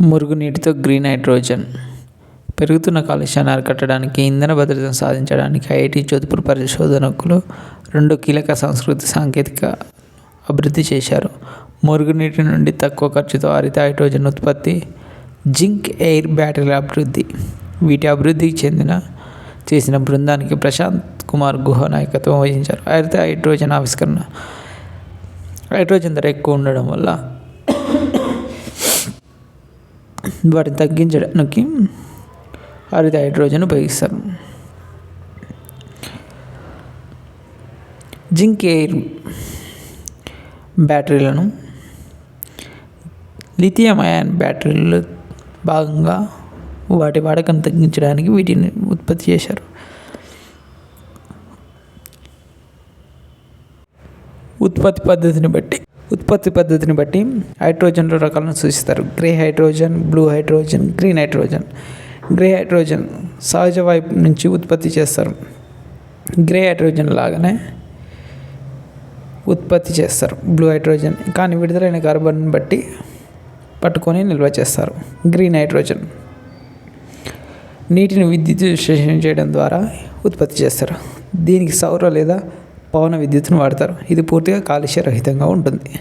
మురుగునీటితో green hydrogen. పెరుగుతున్న కాలుష్యాన్ని అరికట్టడానికి ఇంధన భద్రతను సాధించడానికి ఐఐటి జోధ్పూర్ పరిశోధనకులు రెండు కీలక సంస్కృతి సాంకేతిక అభివృద్ధి చేశారు. మురుగునీటి నుండి తక్కువ ఖర్చుతో హరిత హైడ్రోజన్ ఉత్పత్తి జింక్ ఎయిర్ బ్యాటరీల అభివృద్ధి. వీటి అభివృద్ధికి చెందిన చేసిన బృందానికి ప్రశాంత్ కుమార్ గుహ నాయకత్వం వహించారు. హరిత హైడ్రోజన్ ఆవిష్కరణ. హైడ్రోజన్ ధర ఎక్కువ ఉండడం వల్ల వాటిని తగ్గించడానికి హరిత హైడ్రోజన్ ఉపయోగిస్తారు. జింక్ ఎయిర్ బ్యాటరీలను లిథియం అయాన్ బ్యాటరీలు భాగంగా వాటి వాడకం తగ్గించడానికి వీటిని ఉత్పత్తి చేశారు. ఉత్పత్తి పద్ధతిని బట్టి ఉత్పత్తి పద్ధతిని బట్టి హైడ్రోజన్ల రకాలను సూచిస్తారు. Grey hydrogen blue hydrogen green hydrogen. Grey hydrogen సహజ వాయువు నుంచి ఉత్పత్తి చేస్తారు. గ్రే హైడ్రోజన్ లాగానే ఉత్పత్తి చేస్తారు. బ్లూ హైడ్రోజన్ కానీ విడుదలైన కార్బన్ బట్టి పట్టుకొని నిల్వ చేస్తారు. గ్రీన్ హైడ్రోజన్ నీటిని విద్యుత్ విశ్లేషణ చేయడం ద్వారా ఉత్పత్తి చేస్తారు. దీనికి సౌర లేదా పవన విద్యుత్తును వాడతారు. ఇది పూర్తిగా కాలుష్య రహితంగా ఉంటుంది.